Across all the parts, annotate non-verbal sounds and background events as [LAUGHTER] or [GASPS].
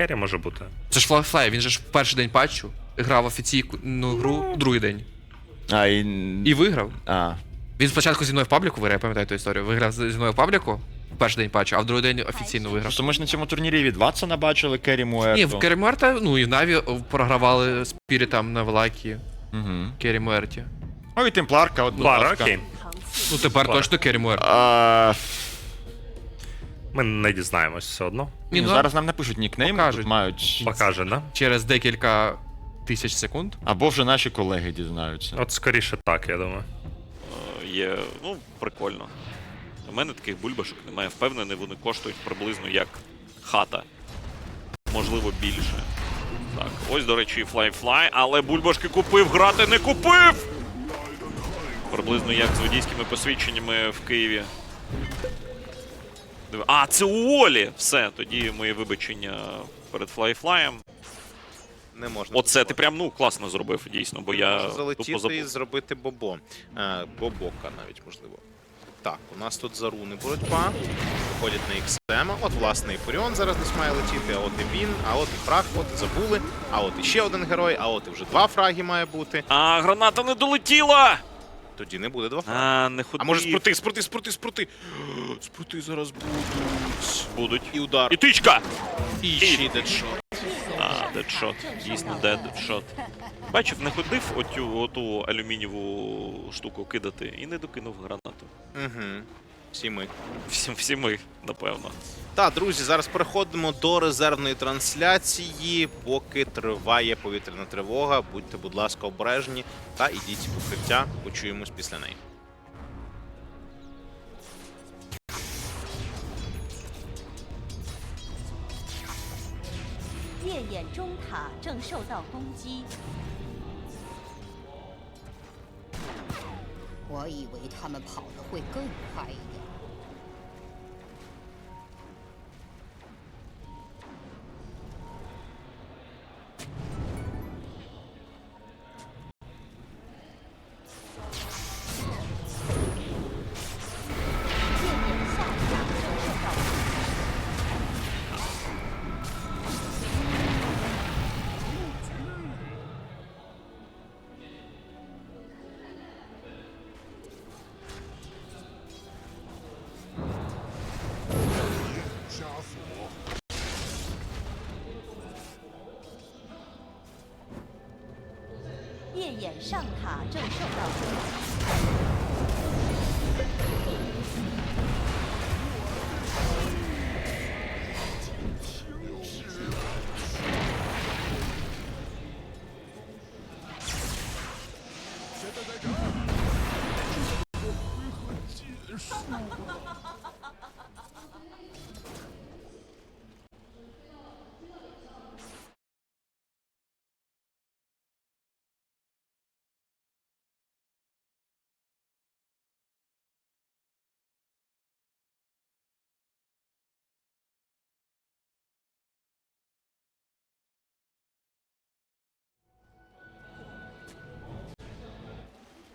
Керрі може бути. Це ж Флайфлай, він же ж в перший день патчу грав офіційну гру другий день. А, і... І виграв. А. Він спочатку зі мною в пабліку виграв, я пам'ятаю ту історію. Виграв зі мною в пабліку в перший день патчу, а в другий день офіційно виграв. Просто ми ж на цьому турнірі від Ватсона бачили Керрі Муерту. Ні, в Керрі Муерта, ну і в Наві програвали Спірітам на Велакі Угу. Керрі Муерті. Ну і Темпларка, от, будь ласка. окей. Ну тепер точно Керрі Муерт. А, Ми не дізнаємось все одно. Ні, ну, зараз нам напишуть нікнейм, покажуть. тут мають. Покаже, да? Через декілька тисяч секунд. Або вже наші колеги дізнаються. От скоріше так, я думаю. Е, є, ну, прикольно. У мене таких бульбашок немає. Впевнений, вони коштують приблизно як хата. Можливо, більше. Так, ось, до речі, Fly-Fly, але бульбашки купив, грати не купив! Приблизно як з водійськими посвідченнями в Києві. Диви- А, це у Олі! Все, тоді мої вибачення перед Fly-Fly'ем. Не можна. Оце ти прям ну класно зробив, дійсно, бо я залетіти і зробити бобо. Е, бобока навіть можливо. Так, у нас тут за руни боротьба. Виходять на XM. От, власне, і Фуріон зараз десь має летіти, а от і він, а от і фраг, от і забули, а от і ще один герой, а от і вже два фраги має бути. А, граната не долетіла! Тоді не буде два фраги. А, не ходи. А може спрути, спрути, спрути, спрути. [GASPS] Спрути зараз будуть. будуть. І удар. І тичка! І ще й дедшот. А, дедшот. Дійсно, де дедшот. Бачив, не ходив отю, оту алюмінієву штуку кидати і не докинув гранату. Угу. Всі ми. Всі, всі ми, напевно. Так, друзі, зараз переходимо до резервної трансляції. Поки триває повітряна тривога. Будьте, будь ласка, обережні та ідіть в укриття. Почуємось після неї. 夜眼中塔正受到攻击，我以为他们跑得会更快一点。 夜眼上塔正受到攻击。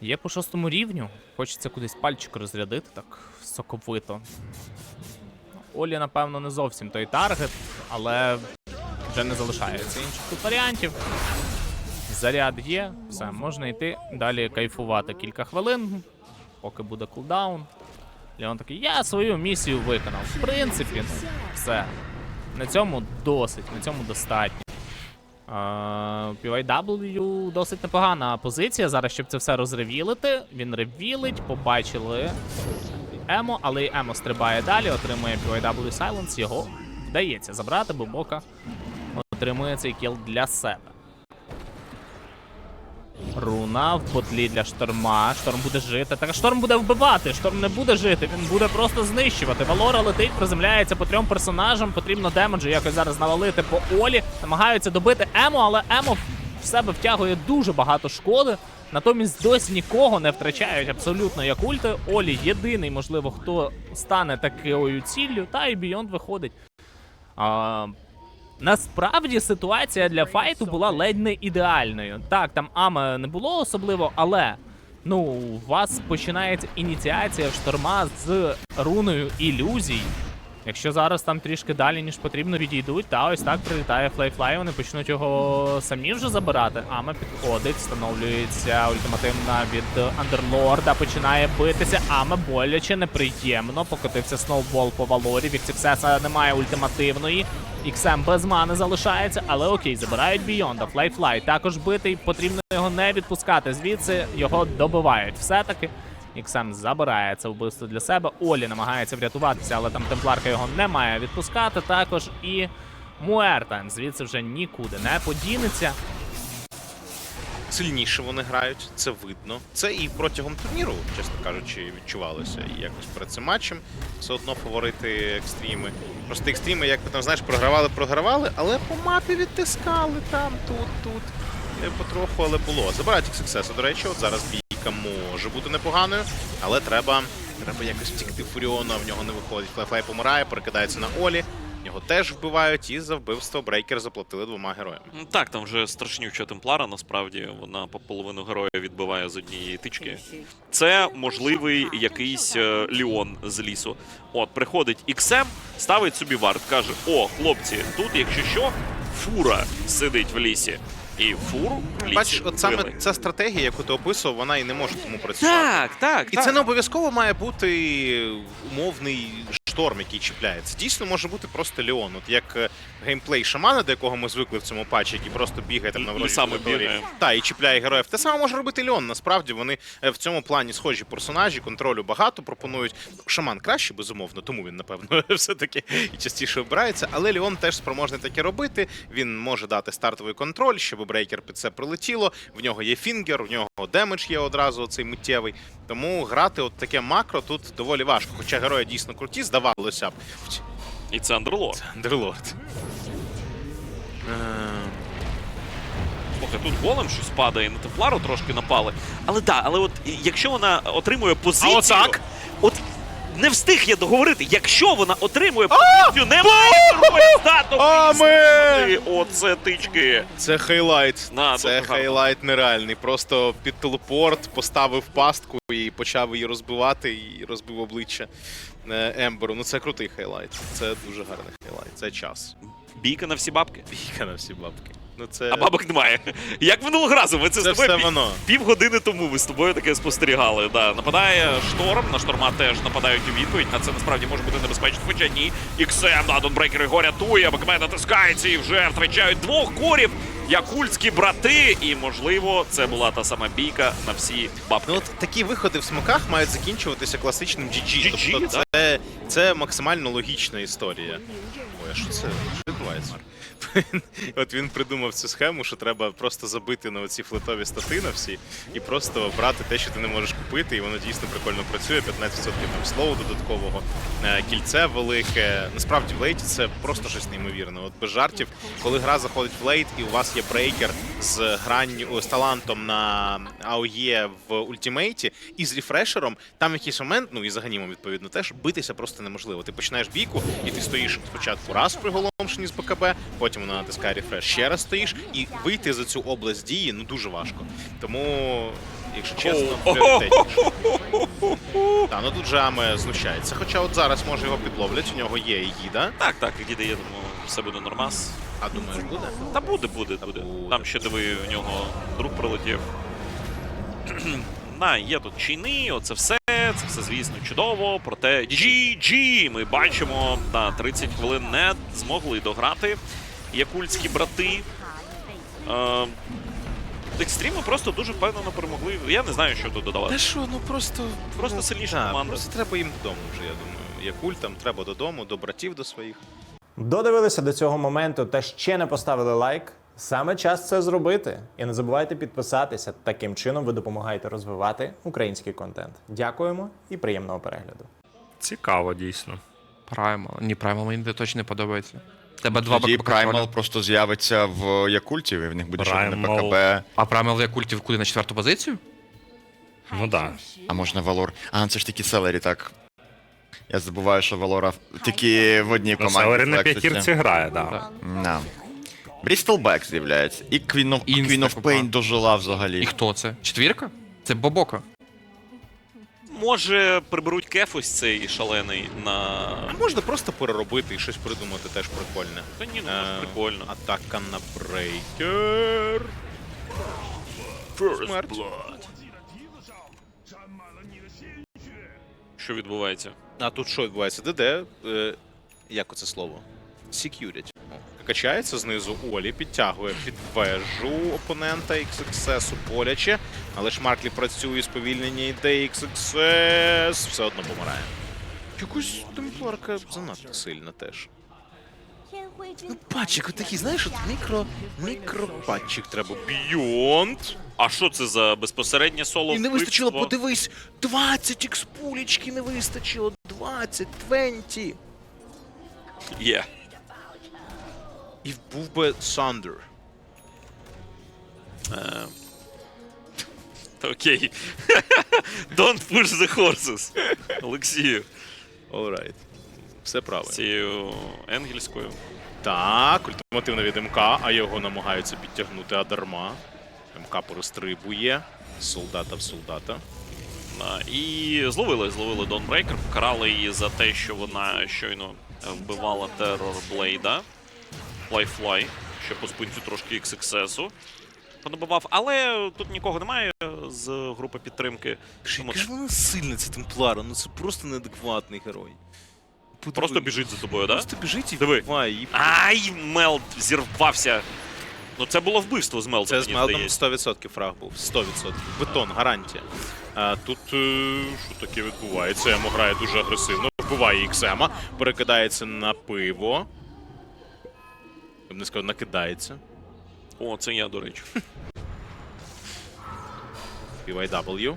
Є по шостому рівню. Хочеться кудись пальчик розрядити, так соковито. Олі, напевно, не зовсім той таргет, але вже не залишається інших тут варіантів. Заряд є, все, можна йти далі кайфувати кілька хвилин, поки буде кулдаун. Леон такий, я свою місію виконав. В принципі, все. На цьому досить, на цьому достатньо. PYW досить непогана позиція зараз, щоб це все розревілити. Він ревілить, побачили Емо, але й Емо стрибає далі, отримує PYW Silence, його вдається забрати, бо Бока отримує цей кіл для себе. Руна в потлі для шторма. Шторм буде жити. Так шторм буде вбивати. Шторм не буде жити, він буде просто знищувати. Валора летить, приземляється по трьом персонажам. Потрібно демеджу якось зараз навалити по Олі. Намагаються добити Емо, але Емо в себе втягує дуже багато шкоди. Натомість досі нікого не втрачають абсолютно як ульти. Олі єдиний, можливо, хто стане такою ціллю, та і Бійонд виходить. А, Насправді ситуація для файту була ледь не ідеальною. Так, там ама не було особливо, але ну, у вас починається ініціація шторма з руною ілюзій. Якщо зараз там трішки далі, ніж потрібно, відійдуть, та ось так прилітає флейфлай, вони почнуть його самі вже забирати. Ама підходить, встановлюється ультимативна від Андерлорда, починає битися. Ама боляче, неприємно. Покотився сноубол по Валорі. Від Сіксеса немає ультимативної. XM без мани залишається, але окей, забирають Бійонда. Флейфлай також битий, потрібно його не відпускати. Звідси його добивають. Все-таки XM забирає це вбивство для себе. Олі намагається врятуватися, але там темпларка його не має відпускати. Також і Муерта звідси вже нікуди не подінеться. Сильніше вони грають, це видно. Це і протягом турніру, чесно кажучи, відчувалося. І якось перед цим матчем все одно фаворити екстріми. Просто екстріми, як ви там знаєш, програвали, програвали, але по мапі відтискали там, тут, тут. Е, Потроху, але було. Забирають сексесу, до речі, от зараз бійка може бути непоганою, але треба, треба якось втікти Фуріона, в нього не виходить. Флайфлай помирає, перекидається на Олі. Його теж вбивають, і за вбивство Брейкер заплатили двома героями. Так, там вже страшнюча темплара, насправді вона по половину героя відбиває з однієї тички. Це можливий якийсь е, Ліон з лісу. От, приходить XM, ставить собі варт, каже: О, хлопці, тут, якщо що, фура сидить в лісі. І фуру в лісі Бачиш, от саме вбили. ця стратегія, яку ти описував, вона і не може тому працювати. Так, так, І так. це не обов'язково має бути умовний шторм, який чіпляється. Дійсно може бути просто Леон. От як е, геймплей шамана, до якого ми звикли в цьому патчі, який просто бігає там на Лісами Та, і чіпляє героїв. Те саме може робити Леон. Насправді вони е, в цьому плані схожі персонажі, контролю багато пропонують. Шаман краще, безумовно, тому він, напевно, [LAUGHS] все-таки і частіше обирається. Але Леон теж спроможний таке робити. Він може дати стартовий контроль, щоб брейкер під це прилетіло. В нього є фінгер, в нього демедж є одразу цей миттєвий. Тому грати от таке макро тут доволі важко. Хоча герої дійсно круті, здавалося б. І це Андерлорд. Андерлорд. Слухай, тут голем щось падає, на темплару трошки напали. Але так, але от якщо вона отримує позицію. А отак? От не встиг я договорити, якщо вона отримує позицію, немає Аме! Оце тички. Це хайлайт. На, це дуже хайлайт нереальний. Просто під телепорт поставив пастку і почав її розбивати, і розбив обличчя е, Емберу. Ну це крутий хайлайт. Це дуже гарний хайлайт. Це час. Бійка на всі бабки. Бійка на всі бабки. Ну це, А бабок немає. Як минулого разу, ми це, це з тобою пів- півгодини тому ми з тобою таке спостерігали. Да. Нападає шторм, на шторма теж нападають у відповідь. На це насправді може бути небезпечно. Хоча ні. XM, да, тут брейкер його рятує, Бакмен натискається і вже втрачають двох корів. Якульські брати, і можливо, це була та сама бійка на всі бабки. Ну от такі виходи в смоках мають закінчуватися класичним GG. GG, тобто це, це максимально логічна історія. Ой, а що це? Що відбувається? От він придумав цю схему, що треба просто забити на оці флетові стати на всі і просто брати те, що ти не можеш купити, і воно дійсно прикольно працює. 15% там слоу додаткового, е, кільце велике. Насправді в лейті це просто щось неймовірне. От без жартів, коли гра заходить в лейт, і у вас є брейкер з гранню з талантом на АОЄ в ультимейті і з рефрешером, там якийсь момент, ну і за ганімом, відповідно, теж битися просто неможливо. Ти починаєш бійку, і ти стоїш спочатку раз приголомшені з БКБ, потім вона натискає рефреш, ще раз стоїш, і вийти за цю область дії ну дуже важко. Тому, якщо чесно, пріоритетніше. Та, ну тут же Аме знущається. Хоча от зараз може його підловлять, у нього є Егіда. Так, так, діде, я думаю, все буде нормас. А думаєш, буде? Та буде, буде, буде. буде. Там ще диви, у нього друг прилетів. На, є тут чини, оце все. Це все, звісно, чудово. Проте GG ми бачимо, на 30 хвилин не змогли дограти. Якульські брати. Е, Екстріми просто дуже впевнено перемогли. Я не знаю, що тут додавати. Та що, ну просто. Просто ну, сильніша так, команда. Просто треба їм додому вже, я думаю. Якультам треба додому, до братів до своїх. Додивилися до цього моменту та ще не поставили лайк. Саме час це зробити. І не забувайте підписатися. Таким чином ви допомагаєте розвивати український контент. Дякуємо і приємного перегляду. Цікаво, дійсно. Праймал. Ні, Праймал мені точно не подобається. Тебе два Тоді. Праймал просто з'явиться в Якультів, і в них буде ще одне Primal. БКБ. А Праймал я культів куди на четверту позицію? Ну да. А можна Валор. А, це ж таки Селері, так. Я забуваю, що Валора в- тільки в одній Ну, команді. Селері на флекситься. п'ятірці грає, да. На. Брістелбек з'являється. І Queen of, Інста Queen of купа. Pain дожила І хто це? Четвірка? Це Бобока. Може приберуть кеф ось цей шалений А на. можна просто переробити і щось придумати теж прикольне. Та ні, ну Е, прикольно. Атака на брейкер. Смерть. Що відбувається? А тут що відбувається? ДД, е, як оце слово? Security качається знизу. Олі підтягує під вежу опонента XXS боляче. Але ж Марклі працює сповільнення йде XXS все одно помирає. Якусь темпларка занадто сильна теж. Ну, Патчик, отакий, знаєш, от мікро мікропатчик треба. Бійонд. А що це за безпосереднє соло? І не вистачило, вбивство? подивись, 20 експулічки не вистачило. 20, 20. Є. І був би Сандер. Е, Окей. [LAUGHS] Don't push the horses. Олексію. Alright. Все правильно. Цією енгельською. Так, ультимативна від МК, а його намагаються підтягнути адарма. МК порозстрибує. Солдата в солдата. І зловили, зловили Донбрейкер, покарали її за те, що вона щойно вбивала терор Блейда. Флай-флай, ще по спинцю трошки XXS-у. Понабивав, але тут нікого немає з групи підтримки. Яка ж вона сильна, ця темплара, ну це просто неадекватний герой. Подиви. Просто біжить за тобою, так? Да? Просто біжить і Диви. вбиває її. Ай, Мелд зірвався. Ну це було вбивство з Мелдом, Це з здається. 100% фраг був. 100%. Бетон, гарантія. А тут е, що таке відбувається? Емо грає дуже агресивно, вбиває Іксема, перекидається на пиво. Я б не сказав, накидається. О, це я, до речі. PYW.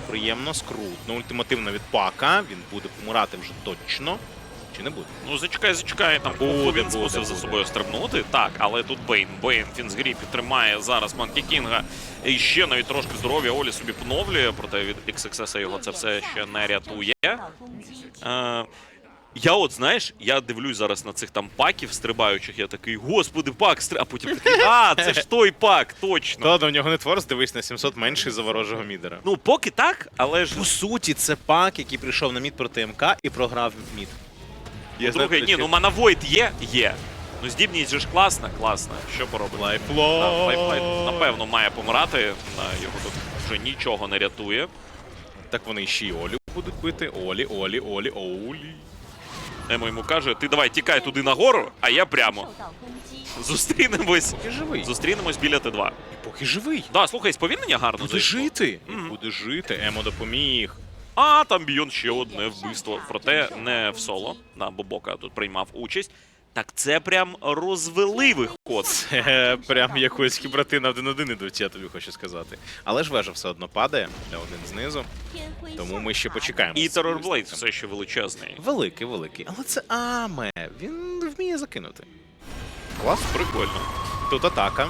Неприємно, скрутно. Ультимативна від пака. Він буде помирати вже точно. Чи не буде? Ну, зачекай, зачекай, там Буде, він буде, змусив за собою стрибнути. Так, але тут Бейн. Бейн Фінсгрі підтримає зараз Манкі Кінга. І ще навіть трошки здоров'я Олі собі поновлює, проте від XXS його це все ще не рятує. Я от, знаєш, я дивлюсь зараз на цих там паків стрибаючих, я такий, господи, пак стрибає, а потім такий, а, це ж той пак, точно. Та, в нього не твор, дивись, на 700 менший за ворожого мідера. Ну, поки так, але ж. По суті, це пак, який прийшов на мід проти МК і програв мід. Ну, Друге, ні, ну манавойд є, є. Ну здібність же ж класна, класна. Що поробити? Лайфло. Флайфлайт, напевно, має помирати, а його тут вже нічого не рятує. Так вони ще й Олі будуть бити. Олі, Олі, Олі, Олі. Емо йому каже: ти давай тікай туди нагору, а я прямо. Зустрінемось. Поки живий. Зустрінемось біля Т2. І поки живий. Да, слухай, сповільнення гарно. Буде зайшло. жити. Мгм. Буде жити. Емо допоміг. А там Бійон ще одне вбивство. Проте не в соло. На Бобока тут приймав участь. Так, це прям розвели ви коц. [LAUGHS] Е, прям якось хібратина один один ідуть, я тобі хочу сказати. Але ж вежа все одно падає для один знизу. Тому ми ще почекаємо. І терорблейд все ще величезний. Великий, великий. Але це Аме. Він вміє закинути. Клас, прикольно. Тут атака.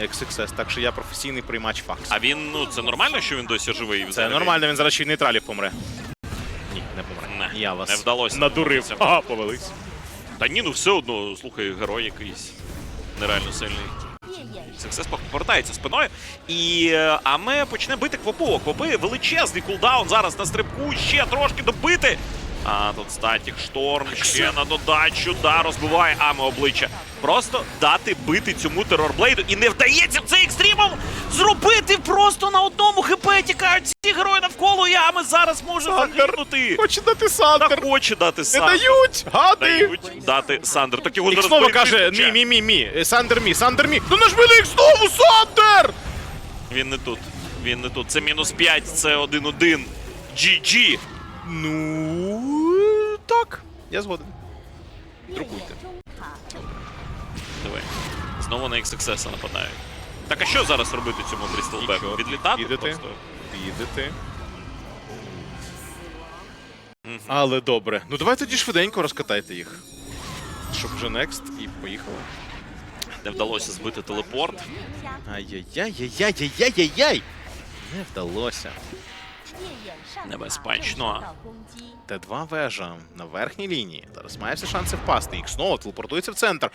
Як сексес, так що я професійний приймач факт. А він, ну це нормально, що він досі живий? Це нормально, він зараз ще й нейтралі помре. Ні, не помре. Не, я вас не вдалося. Надурив. Ага, повелись. Та ні, ну все одно, слухай, герой якийсь нереально сильний. Сексес повертається спиною. І е, Аме почне бити квопу. Квопи величезний кулдаун зараз на стрибку. Ще трошки добити. А тут статік шторм ще на додачу. Да, розбиває Аме обличчя. Просто дати бити цьому терорблейду. І не вдається це екстримом зробити просто на одному хп тікають всі герої навколо ями. Зараз може загинути. Хоче дати Сандер. Та хоче дати Сандер. Не дають! Гади! Дають дати Сандер. Так його зараз знову каже, мі, мі, мі, мі. Сандер мі, Сандер мі. Ну нажми на їх знову, Сандер! Він не тут. Він не тут. Це мінус 5, це 1-1. GG. Ну так. Я згоден. Друкуйте. Давай. Знову на XXS нападають. Так а що зараз робити цьому Брістелбеку? Відлітати підити, просто? Підити. Але добре. Ну давай тоді швиденько розкатайте їх. Щоб вже next і поїхали. Не вдалося збити телепорт. Ай-яй-яй-яй-яй-яй-яй-яй! Не вдалося. Небезпечно. Т2 вежа на верхній лінії. Зараз має всі шанси впасти. Їх знову телепортується в центр.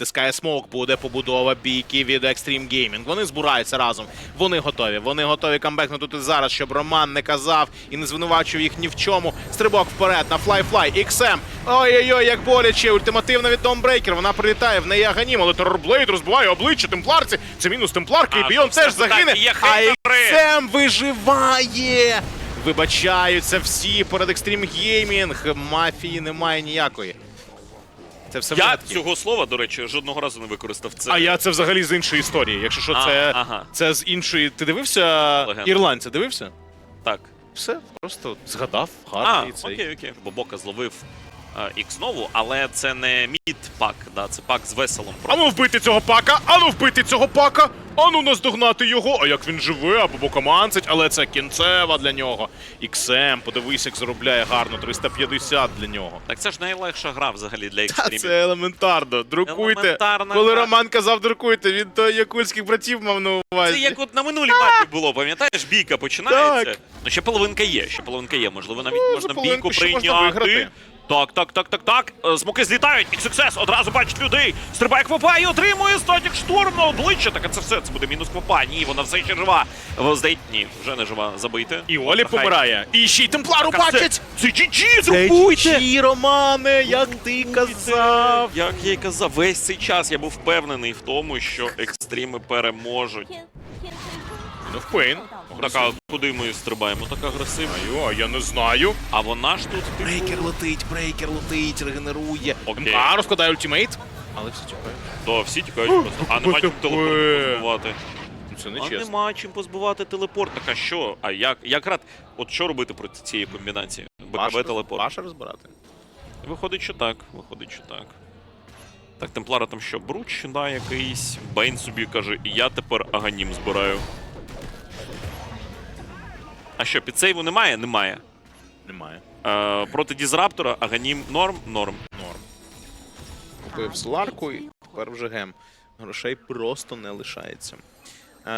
Тискає смок, буде побудова бійки від Extreme Gaming. Вони збираються разом. Вони готові. Вони готові камбекнути зараз, щоб Роман не казав і не звинувачив їх ні в чому. Стрибок вперед на флай-флай. XM. Ой-ой-ой, як боляче. Ультимативна від Домбрейкер. Вона прилітає в неї аганім, але Террорблейд розбиває обличчя темпларці. Це мінус темпларки, і Біон теж загине. А. XM виживає. Вибачаються всі перед Extreme Gaming. Мафії немає ніякої. Це все Я винятки. цього слова, до речі, жодного разу не використав це. А я це взагалі з іншої історії. Якщо що, А, це, ага. це з іншої. Ти дивився Легенда. ірландця? Дивився? Так. Все, просто згадав, А, гарний цей. окей, окей. Бо Бока зловив Ікс нову, але це не мід пак, да, це пак з веселом. Ану вбити цього пака, ану вбити цього пака, ану наздогнати його. А як він живе, або бокоманцить, але це кінцева для нього. XM, подивись, як заробляє гарно 350 для нього. Так це ж найлегша гра взагалі для Та це елементарно. Друкуйте. Елементарна Коли гра. Роман казав друкуйте, він то якульських братів мав на увазі. Це як от на минулій мапі було, пам'ятаєш, бійка починається. Так. Ну ще половинка є, ще половинка є. Можливо, навіть Ну, можна половинку бійку ще можна прийняти. виграти. Так, так, так, так, так. Е, Смоки злітають, XXS одразу бачить людей. Стрибає квапа і отримує статік шторм на обличчя. Так а це все, це буде мінус квапа. Ні, вона все ще жива. О, Здається, ні, вже не жива. Забийте. І Олі Хай. помирає. І ще й темплару Так, бачить. Це GG, зробуйте! Ті, Романе, як ти казав. Як я й казав, весь цей час я був впевнений в тому, що екстріми переможуть. Ну, в. Така куди ми стрибаємо, так агресивно. А, я не знаю. А вона ж тут. типу, Брейкер летить, брейкер летить, регенерує. Окей. А, розкладає ультимейт. Але всі тікають. То всі тікають просто. А нема типу, чим типу, телепорт позбувати. Е. Ну, це не А нема чим позбувати телепорт. Так а що? А як? Як рад? От що робити проти цієї комбінації? БКБ телепорт. Паша розбирати. Виходить, що так. Виходить, що так. Так, темплара там що, бруч, да, якийсь. Бейн собі каже, і я тепер аганім збираю. А що, підсейву немає? Немає. Немає. Е, проти Дізраптора аганім норм? Норм. Норм. Купив соларку і тепер вже гем. Грошей просто не лишається. Е,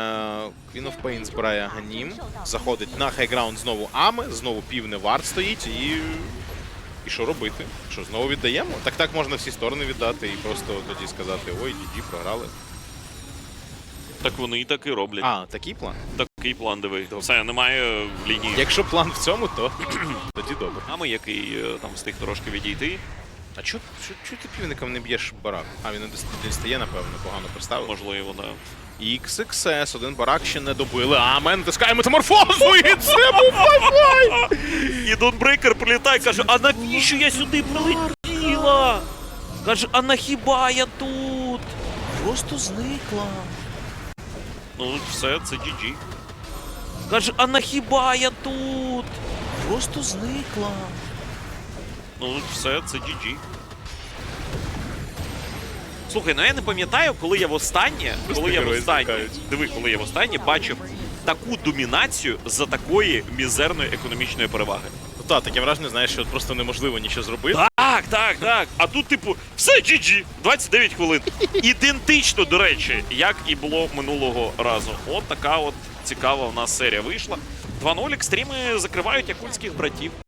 Queen of Pain збирає Ганім, заходить на хайграунд знову Ами, знову півне варт стоїть і. І що робити? Що, знову віддаємо? Так так можна всі сторони віддати і просто тоді сказати, ой, GG, програли. Так вони і так і роблять. А, такий план. Такий план диви. Все, немає в лінії. Якщо план в цьому, то [CLEARS THROAT] тоді добре. Ами, який е, там встиг трошки відійти. А чо, чо, чо ти півником не б'єш барак? А він не дістає, напевно, погано поставив. Можливо, да. XXS, один барак ще не добили. А ми натискає метаморфозу, [LAUGHS] і це був флай! І Донбрейкер прилітає, каже, а навіщо я сюди прилетіла? Каже, а на хіба я тут? Просто зникла. Ну, все, це GG. Каже, а на хіба я тут? Просто зникла. Ну, все, це GG. Слухай, ну я не пам'ятаю, коли я востаннє, коли я востаннє, диви, коли я востаннє бачив таку домінацію за такої мізерної економічної переваги. Ну так, таке враження, знаєш, що просто неможливо нічого зробити. Так, так, так. А тут, типу, все GG, 29 хвилин. [LAUGHS] Ідентично, до речі, як і було минулого разу. От така от цікава в нас серія вийшла. 2-0 екстріми закривають якутських братів.